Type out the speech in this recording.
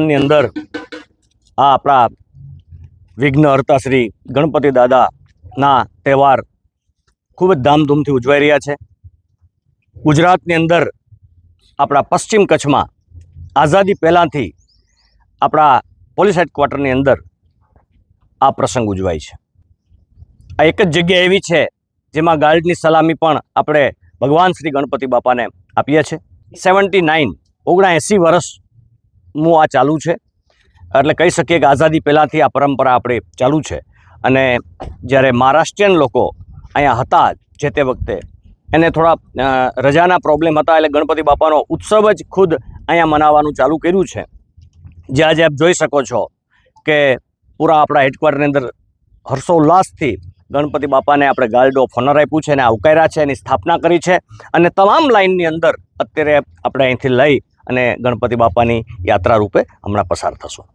ની અંદર આ આપણા વિઘ્નહર્તા શ્રી ગણપતિ દાદાના તહેવાર ખૂબ જ ધામધૂમથી ઉજવાઈ રહ્યા છે. ગુજરાતની અંદર આપણા પશ્ચિમ કચ્છમાં આઝાદી પહેલાંથી આપણા પોલીસ હેડક્વાર્ટરની અંદર આ પ્રસંગ ઉજવાય છે. આ એક જ જગ્યા એવી છે જેમાં ગાર્ડની સલામી પણ આપણે ભગવાન શ્રી ગણપતિ બાપાને આપીએ છીએ. સેવન્ટી નાઇન, ઓગણએંસી વર્ષનું આ ચાલુ છે. એટલે કહી શકીએ કે આઝાદી પહેલાંથી આ પરંપરા આપણે ચાલુ છે. અને જ્યારે મહારાષ્ટ્રીયન લોકો અહીંયા હતા જે તે વખતે, એને થોડા રજાના પ્રોબ્લેમ હતા એટલે ગણપતિ બાપાનો ઉત્સવ જ ખુદ અહીંયા મનાવવાનું ચાલુ કર્યું છે. જે આજે આપ જોઈ શકો છો કે પૂરા આપણા હેડક્વાર્ટરની અંદર હર્ષોલ્લાસથી ગણપતિ બાપાને આપણે ગાર્ડ ઓફ ઓનર આપ્યું છે અને આવકાર્યા છે, એની સ્થાપના કરી છે. અને તમામ લાઇનની અંદર અત્યારે આપણે અહીંથી લઈ અને ગણપતિ બાપાની યાત્રા રૂપે હમણાં પસાર થશું.